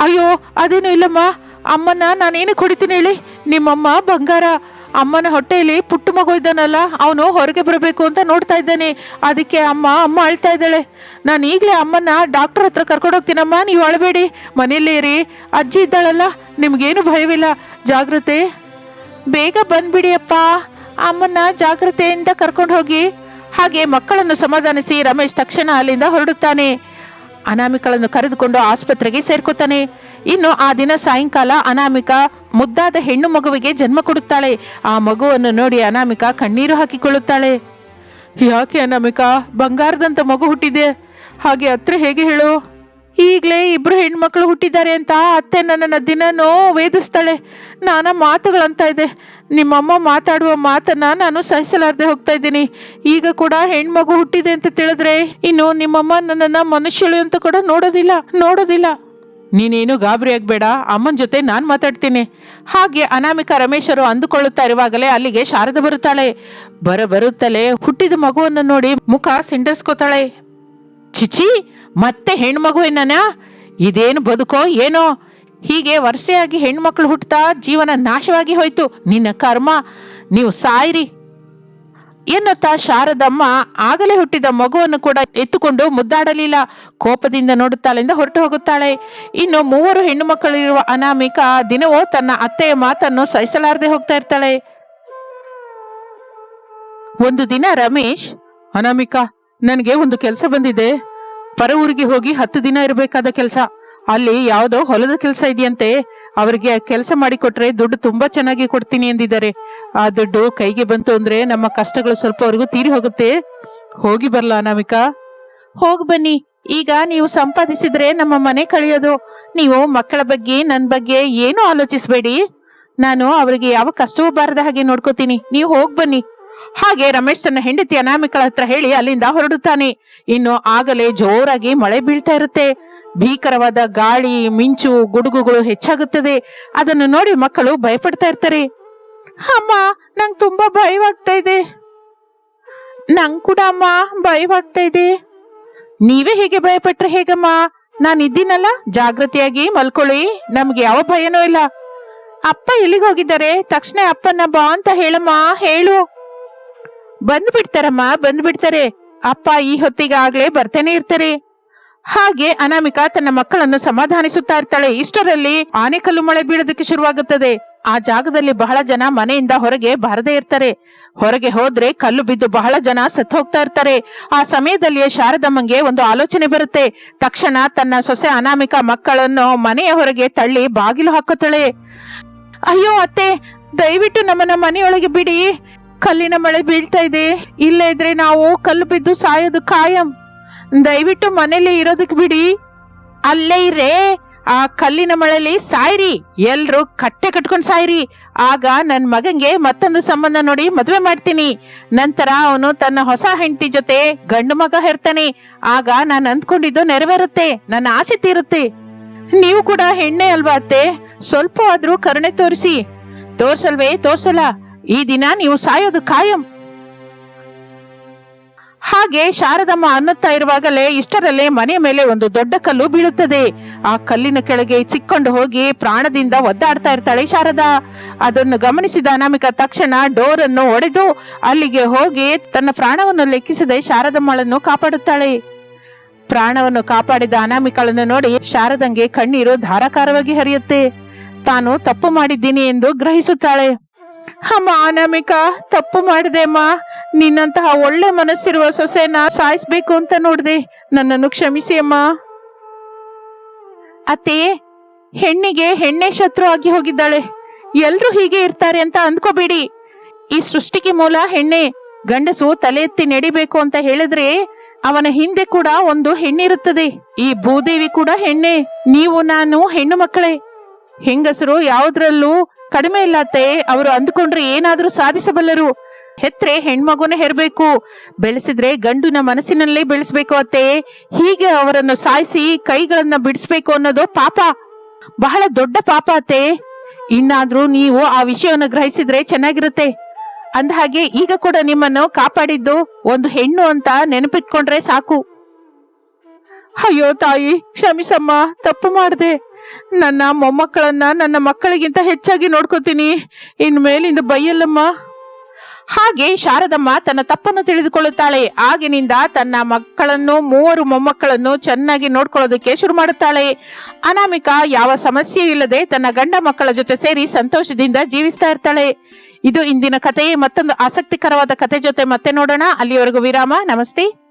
ಅಯ್ಯೋ, ಅದೇನು ಇಲ್ಲಮ್ಮ. ಅಮ್ಮನ ನಾನೇನು ಹೊಡಿತೀನಿ ಹೇಳಿ? ನಿಮ್ಮಮ್ಮ ಬಂಗಾರ. ಅಮ್ಮನ ಹೊಟ್ಟೆಯಲ್ಲಿ ಪುಟ್ಟು ಮಗು ಇದ್ದಾನಲ್ಲ, ಅವನು ಹೊರಗೆ ಬರಬೇಕು ಅಂತ ನೋಡ್ತಾ ಇದ್ದಾನೆ. ಅದಕ್ಕೆ ಅಮ್ಮ ಅಮ್ಮ ಅಳ್ತಾ ಇದ್ದಾಳೆ. ನಾನು ಈಗಲೇ ಅಮ್ಮನ ಡಾಕ್ಟರ್ ಹತ್ರ ಕರ್ಕೊಂಡು ಹೋಗ್ತೀನಮ್ಮ, ನೀವು ಅಳಬೇಡಿ. ಮನೆಯಲ್ಲೇ ಇರಿ. ಅಜ್ಜಿ ಇದ್ದಾಳಲ್ಲ, ನಿಮಗೇನು ಭಯವಿಲ್ಲ. ಜಾಗ್ರತೆ. ಬೇಗ ಬಂದ್ಬಿಡಿ ಅಪ್ಪ ಅಮ್ಮನ ಜಾಗ್ರತೆಯಿಂದ ಕರ್ಕೊಂಡು ಹೋಗಿ. ಹಾಗೆ ಮಕ್ಕಳನ್ನು ಸಮಾಧಾನಿಸಿ ರಮೇಶ್ ತಕ್ಷಣ ಅಲ್ಲಿಂದ ಹೊರಡುತ್ತಾನೆ. ಅನಾಮಿಕಳನ್ನು ಕರೆದುಕೊಂಡು ಆಸ್ಪತ್ರೆಗೆ ಸೇರ್ಕೋತಾನೆ. ಇನ್ನು ಆ ದಿನ ಸಾಯಂಕಾಲ ಅನಾಮಿಕ ಮುದ್ದಾದ ಹೆಣ್ಣು ಮಗುವಿಗೆ ಜನ್ಮ ಕೊಡುತ್ತಾಳೆ. ಆ ಮಗುವನ್ನು ನೋಡಿ ಅನಾಮಿಕ ಕಣ್ಣೀರು ಹಾಕಿಕೊಳ್ಳುತ್ತಾಳೆ. ಯಾಕೆ ಅನಾಮಿಕ? ಬಂಗಾರದಂತ ಮಗು ಹುಟ್ಟಿದೆ. ಹಾಗೆ ಹತ್ರ ಹೇಗೆ ಹೇಳು? ಈಗಲೇ ಇಬ್ಬರು ಹೆಣ್ಮಕ್ಳು ಹುಟ್ಟಿದ್ದಾರೆ ಅಂತ ಅತ್ತೆ ನನ್ನನ್ನು ದಿನನೂ ವೇದಿಸ್ತಾಳೆ. ನಾನಾ ಮಾತುಗಳಂತ ಇದೆ. ನಿಮ್ಮಮ್ಮ ಮಾತಾಡುವ ಮಾತನ್ನ ನಾನು ಸಹಿಸಲಾರ್ದೆ ಹೋಗ್ತಾ ಇದ್ದೀನಿ. ಈಗ ಕೂಡ ಹೆಣ್ಮಗು ಹುಟ್ಟಿದೆ ಅಂತ ತಿಳಿದ್ರೆ ಇನ್ನು ನಿಮ್ಮಮ್ಮ ನನ್ನನ್ನ ಮನುಷ್ಯಳು ಅಂತ ಕೂಡ ನೋಡೋದಿಲ್ಲ ನೋಡೋದಿಲ್ಲ. ನೀನೇನು ಗಾಬರಿ ಆಗ್ಬೇಡ, ಅಮ್ಮನ ಜೊತೆ ನಾನು ಮಾತಾಡ್ತೀನಿ. ಹಾಗೆ ಅನಾಮಿಕ ರಮೇಶರು ಅಂದುಕೊಳ್ಳುತ್ತಾ ಇರುವಾಗಲೇ ಅಲ್ಲಿಗೆ ಶಾರದ ಬರುತ್ತಾಳೆ. ಬರ ಬರುತ್ತಲೇ ಹುಟ್ಟಿದ ಮಗುವನ್ನು ನೋಡಿ ಮುಖ ಸಿಂಡರ್ಸ್ಕೋತಾಳೆ. ಚಿಚಿ, ಮತ್ತೆ ಹೆಣ್ಮಗುವಿನ ಇದೇನು ಬದುಕೋ, ಏನೋ? ಹೀಗೆ ವರ್ಷೆಯಾಗಿ ಹೆಣ್ಮಕ್ಳು ಹುಟ್ಟುತ್ತಾ ಜೀವನ ನಾಶವಾಗಿ ಹೋಯ್ತು. ನಿನ್ನ ಕರ್ಮ, ನೀವು ಸಾಯಿರಿ. ಎನ್ನುತ್ತಾ ಶಾರದಮ್ಮ ಆಗಲೇ ಹುಟ್ಟಿದ ಮಗುವನ್ನು ಕೂಡ ಎತ್ತುಕೊಂಡು ಮುದ್ದಾಡಲಿಲ್ಲ. ಕೋಪದಿಂದ ನೋಡುತ್ತಾಳೆಂದ ಹೊರಟು ಹೋಗುತ್ತಾಳೆ. ಇನ್ನು ಮೂವರು ಹೆಣ್ಣು ಮಕ್ಕಳಿರುವ ಅನಾಮಿಕ ದಿನವೂ ತನ್ನ ಅತ್ತೆಯ ಮಾತನ್ನು ಸಹಿಸಲಾರದೆ ಹೋಗ್ತಾ ಇರ್ತಾಳೆ. ಒಂದು ದಿನ ರಮೇಶ್, ಅನಾಮಿಕಾ ನನಗೆ ಒಂದು ಕೆಲಸ ಬಂದಿದೆ. ಪರ ಊರಿಗೆ ಹೋಗಿ ಹತ್ತು ದಿನ ಇರಬೇಕಾದ ಕೆಲಸ. ಅಲ್ಲಿ ಯಾವುದೋ ಹೊಲದ ಕೆಲಸ ಇದೆಯಂತೆ. ಅವರಿಗೆ ಕೆಲಸ ಮಾಡಿಕೊಟ್ರೆ ದುಡ್ಡು ತುಂಬಾ ಚೆನ್ನಾಗಿ ಕೊಡ್ತೀನಿ ಎಂದಿದ್ದಾರೆ. ಆ ದುಡ್ಡು ಕೈಗೆ ಬಂತು ಅಂದ್ರೆ ನಮ್ಮ ಕಷ್ಟಗಳು ಸ್ವಲ್ಪವರೆಗೂ ತೀರಿ ಹೋಗುತ್ತೆ. ಹೋಗಿ ಬರ್ಲಾ ಅನಾಮಿಕಾ ಹೋಗಿ ಬನ್ನಿ. ಈಗ ನೀವು ಸಂಪಾದಿಸಿದ್ರೆ ನಮ್ಮ ಮನೆ ಕಳೆಯೋದು. ನೀವು ಮಕ್ಕಳ ಬಗ್ಗೆ ನನ್ನ ಬಗ್ಗೆ ಏನು ಆಲೋಚಿಸಬೇಡಿ. ನಾನು ಅವರಿಗೆ ಯಾವ ಕಷ್ಟವೂ ಬಾರದ ಹಾಗೆ ನೋಡ್ಕೋತೀನಿ. ನೀವು ಹೋಗಿ ಬನ್ನಿ. ಹಾಗೆ ರಮೇಶ್ ತನ್ನ ಹೆಂಡತಿ ಅನಾಮಿಕಳ ಹತ್ರ ಹೇಳಿ ಅಲ್ಲಿಂದ ಹೊರಡುತ್ತಾನೆ. ಇನ್ನು ಆಗಲೇ ಜೋರಾಗಿ ಮಳೆ ಬೀಳ್ತಾ ಇರುತ್ತೆ. ಭೀಕರವಾದ ಗಾಳಿ, ಮಿಂಚು, ಗುಡುಗುಗಳು ಹೆಚ್ಚಾಗುತ್ತದೆ. ಅದನ್ನು ನೋಡಿ ಮಕ್ಕಳು ಭಯಪಡ್ತಾ ಇರ್ತಾರೆ. ಅಮ್ಮ, ನಂಗೆ ತುಂಬಾ ಭಯವಾಗ್ತಾ ಇದೆ. ನಂಗ್ ಕೂಡ ಅಮ್ಮ ಭಯವಾಗ್ತಾ ಇದೆ. ನೀವೇ ಹೀಗೆ ಭಯಪಟ್ರೆ ಹೇಗಮ್ಮ? ನಾನು ಇದ್ದೀನಲ್ಲ ಜಾಗೃತಿಯಾಗಿ ಮಲ್ಕೊಳ್ಳಿ. ನಮ್ಗೆ ಯಾವ ಭಯನೂ ಇಲ್ಲ. ಅಪ್ಪ ಎಲ್ಲಿಗೆ ಹೋಗಿದ್ದಾರೆ? ತಕ್ಷಣ ಅಪ್ಪನ ಬಾ ಅಂತ ಹೇಳಮ್ಮ, ಹೇಳು. ಬಂದ್ಬಿಡ್ತಾರಮ್ಮ, ಬಂದ್ಬಿಡ್ತಾರೆ. ಅಪ್ಪ ಈ ಹೊತ್ತಿಗಾಗ್ಲೇ ಬರ್ತೇನೆ ಇರ್ತಾರೆ. ಹಾಗೆ ಅನಾಮಿಕಾ ತನ್ನ ಮಕ್ಕಳನ್ನು ಸಮಾಧಾನಿಸುತ್ತಾ ಇರ್ತಾಳೆ. ಇಷ್ಟರಲ್ಲಿ ಆನೆಕಲ್ಲು ಮಳೆ ಬೀಳೋದಕ್ಕೆ ಶುರುವಾಗುತ್ತದೆ. ಆ ಜಾಗದಲ್ಲಿ ಬಹಳ ಜನ ಮನೆಯಿಂದ ಹೊರಗೆ ಬಾರದೇ ಇರ್ತಾರೆ. ಹೊರಗೆ ಹೋದ್ರೆ ಕಲ್ಲು ಬಿದ್ದು ಬಹಳ ಜನ ಸತ್ತು ಹೋಗ್ತಾ ಇರ್ತಾರೆ. ಆ ಸಮಯದಲ್ಲಿಯೇ ಶಾರದಮ್ಮಂಗೆ ಒಂದು ಆಲೋಚನೆ ಬರುತ್ತೆ. ತಕ್ಷಣ ತನ್ನ ಸೊಸೆ ಅನಾಮಿಕ ಮಕ್ಕಳನ್ನು ಮನೆಯ ಹೊರಗೆ ತಳ್ಳಿ ಬಾಗಿಲು ಹಾಕುತ್ತಾಳೆ. ಅಯ್ಯೋ ಅತ್ತೆ, ದಯವಿಟ್ಟು ನಮ್ಮನ್ನ ಮನೆಯೊಳಗೆ ಬಿಡಿ. ಕಲ್ಲಿನ ಮಳೆ ಬೀಳ್ತಾ ಇದೆ. ಇಲ್ಲ ಇದ್ರೆ ನಾವು ಕಲ್ಲು ಬಿದ್ದು ಸಾಯೋದು ಕಾಯಂ. ದಯವಿಟ್ಟು ಮನೇಲಿ ಇರೋದಕ್ಕೆ ಬಿಡಿ. ಅಲ್ಲೇ ಇರೇ, ಆ ಕಲ್ಲಿನ ಮಳೆಯಲ್ಲಿ ಸಾಯ್ರಿ. ಎಲ್ರು ಕಟ್ಟೆ ಕಟ್ಕೊಂಡು ಸಾಯ್ರಿ. ಆಗ ನನ್ನ ಮಗಂಗೆ ಮತ್ತೊಂದು ಸಂಬಂಧ ನೋಡಿ ಮದುವೆ ಮಾಡ್ತೀನಿ. ನಂತರ ಅವನು ತನ್ನ ಹೊಸ ಹೆಂಡತಿ ಜೊತೆ ಗಂಡು ಮಗ ಹೇರ್ತಾನೆ. ಆಗ ನಾನು ಅಂದ್ಕೊಂಡಿದ್ದು ನೆರವೇರುತ್ತೆ. ನನ್ನ ಆಸೆ ತೀರುತ್ತೆ. ನೀವು ಕೂಡ ಹೆಣ್ಣೆ ಅಲ್ವಾ ಅತ್ತೆ? ಸ್ವಲ್ಪ ಆದ್ರೂ ಕರುಣೆ ತೋರಿಸಿ. ತೋರ್ಸಲ್ವೇ? ತೋರ್ಸಲ್ಲ. ಈ ದಿನ ನೀವು ಸಾಯೋದು ಕಾಯಂ. ಹಾಗೆ ಶಾರದಮ್ಮ ಅನ್ನುತ್ತಾ ಇರುವಾಗಲೇ ಇಷ್ಟರಲ್ಲೇ ಮನೆ ಮೇಲೆ ಒಂದು ದೊಡ್ಡ ಕಲ್ಲು ಬೀಳುತ್ತದೆ. ಆ ಕಲ್ಲಿನ ಕೆಳಗೆ ಚಿಕ್ಕೊಂಡು ಹೋಗಿ ಪ್ರಾಣದಿಂದ ಒದ್ದಾಡ್ತಾ ಇರ್ತಾಳೆ ಶಾರದಾ. ಅದನ್ನು ಗಮನಿಸಿದ ಅನಾಮಿಕ ತಕ್ಷಣ ಡೋರ್ ಅನ್ನು ಒಡೆದು ಅಲ್ಲಿಗೆ ಹೋಗಿ ತನ್ನ ಪ್ರಾಣವನ್ನು ಲೆಕ್ಕಿಸದೆ ಶಾರದಮ್ಮಳನ್ನು ಕಾಪಾಡುತ್ತಾಳೆ. ಪ್ರಾಣವನ್ನು ಕಾಪಾಡಿದ ಅನಾಮಿಕಳನ್ನು ನೋಡಿ ಶಾರದಂಗೆ ಕಣ್ಣೀರು ಧಾರಾಕಾರವಾಗಿ ಹರಿಯುತ್ತೆ. ತಾನು ತಪ್ಪು ಮಾಡಿದ್ದೀನಿ ಎಂದು ಗ್ರಹಿಸುತ್ತಾಳೆ. ಅಮ್ಮ, ಅನಾಮಿಕಾ, ತಪ್ಪು ಮಾಡಿದೆ ಅಮ್ಮ. ನಿನ್ನಂತಹ ಒಳ್ಳೆ ಮನಸ್ಸಿರುವ ಸೊಸೆನ ಸಾಯಿಸ್ಬೇಕು ಅಂತ ನೋಡಿದೆ. ನನ್ನನ್ನು ಕ್ಷಮಿಸಿ ಅಮ್ಮ. ಅತ್ತೆ, ಹೆಣ್ಣಿಗೆ ಹೆಣ್ಣೆ ಶತ್ರು ಆಗಿ ಹೋಗಿದ್ದಾಳೆ. ಎಲ್ರೂ ಹೀಗೆ ಇರ್ತಾರೆ ಅಂತ ಅಂದ್ಕೋಬೇಡಿ. ಈ ಸೃಷ್ಟಿಗೆ ಮೂಲ ಹೆಣ್ಣೆ. ಗಂಡಸು ತಲೆ ಎತ್ತಿ ನಡಿಬೇಕು ಅಂತ ಹೇಳಿದ್ರೆ ಅವನ ಹಿಂದೆ ಕೂಡ ಒಂದು ಹೆಣ್ಣಿರುತ್ತದೆ. ಈ ಭೂದೇವಿ ಕೂಡ ಹೆಣ್ಣೆ. ನೀವು, ನಾನು ಹೆಣ್ಣು ಮಕ್ಕಳೇ. ಹೆಂಗಸರು ಯಾವುದ್ರಲ್ಲೂ ಕಡಿಮೆ ಇಲ್ಲ ಅವರು ಅಂದುಕೊಂಡ್ರೆ ಏನಾದರೂ ಸಾಧಿಸಬಲ್ಲರು. ಹೆತ್ರೆ ಹೆಣ್ಮಗುನೇ ಹೆರಬೇಕು. ಬೆಳೆಸಿದ್ರೆ ಗಂಡಿನ ಮನಸ್ಸಿನಲ್ಲೇ ಬೆಳೆಸಬೇಕು ಅತ್ತೆ. ಹೀಗೆ ಅವರನ್ನು ಸಾಯಿಸಿ ಕೈಗಳನ್ನ ಬಿಡಿಸ್ಬೇಕು ಅನ್ನೋದು ಪಾಪ. ಬಹಳ ದೊಡ್ಡ ಪಾಪ ಅತ್ತೆ. ಇನ್ನಾದ್ರೂ ನೀವು ಆ ವಿಷಯವನ್ನು ಗ್ರಹಿಸಿದ್ರೆ ಚೆನ್ನಾಗಿರುತ್ತೆ. ಅಂದ ಹಾಗೆ ಈಗ ಕೂಡ ನಿಮ್ಮನ್ನು ಕಾಪಾಡಿದ್ದು ಒಂದು ಹೆಣ್ಣು ಅಂತ ನೆನಪಿಟ್ಕೊಂಡ್ರೆ ಸಾಕು. ಅಯ್ಯೋ ತಾಯಿ, ಕ್ಷಮಿಸಮ್ಮ. ತಪ್ಪು ಮಾಡಿದೆ. ನನ್ನ ಮೊಮ್ಮಕ್ಕಳನ್ನ ನನ್ನ ಮಕ್ಕಳಿಗಿಂತ ಹೆಚ್ಚಾಗಿ ನೋಡ್ಕೋತೀನಿ. ಇನ್ ಮೇಲಿಂದ ಬೈಯಲ್ಲಮ್ಮ. ಹಾಗೆ ಶಾರದಮ್ಮ ತನ್ನ ತಪ್ಪನ್ನು ತಿಳಿದುಕೊಳ್ಳುತ್ತಾಳೆ. ಆಗಿನಿಂದ ತನ್ನ ಮಕ್ಕಳನ್ನು, ಮೂವರು ಮೊಮ್ಮಕ್ಕಳನ್ನು ಚೆನ್ನಾಗಿ ನೋಡ್ಕೊಳ್ಳೋದಕ್ಕೆ ಶುರು ಮಾಡುತ್ತಾಳೆ. ಅನಾಮಿಕಾ ಯಾವ ಸಮಸ್ಯೆ ಇಲ್ಲದೆ ತನ್ನ ಗಂಡ ಮಕ್ಕಳ ಜೊತೆ ಸೇರಿ ಸಂತೋಷದಿಂದ ಜೀವಿಸ್ತಾ ಇರ್ತಾಳೆ. ಇದು ಇಂದಿನ ಕಥೆ ಮತ್ತೊಂದು ಆಸಕ್ತಿಕರವಾದ ಕತೆ ಜೊತೆ ಮತ್ತೆ ನೋಡೋಣ. ಅಲ್ಲಿವರೆಗೂ ವಿರಾಮ. ನಮಸ್ತೆ.